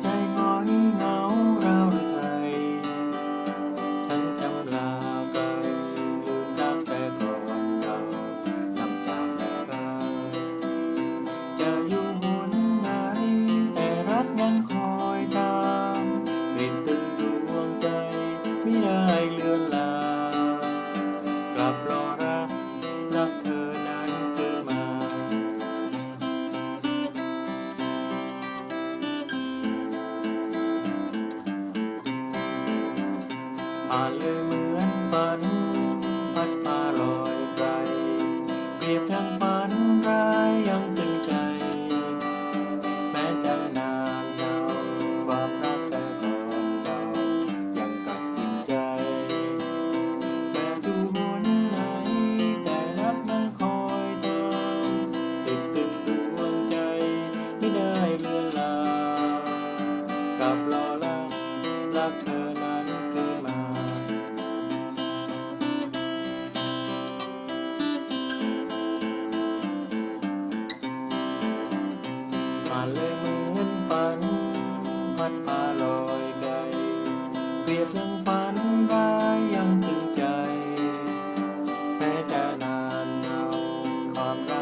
time. ผ่านเลยเหมือนฝัน พัดพาลอยไกลเปรียบดังฝันร้ายยังตึงใจ แม้จะนานยาวความรักแต่ก่อนเจ้ายังกัดกินใจแม้ดูหนไหนแต่รักนั้นคอยตามติดตึงดวงใจ ไม่ได้เลือนลากับรอรัก มาเลยเหมือนฝัน พัดพาลอยไกลเปรียบดังฝันร้ายังถึงใจแม้จะนานเอาความรัก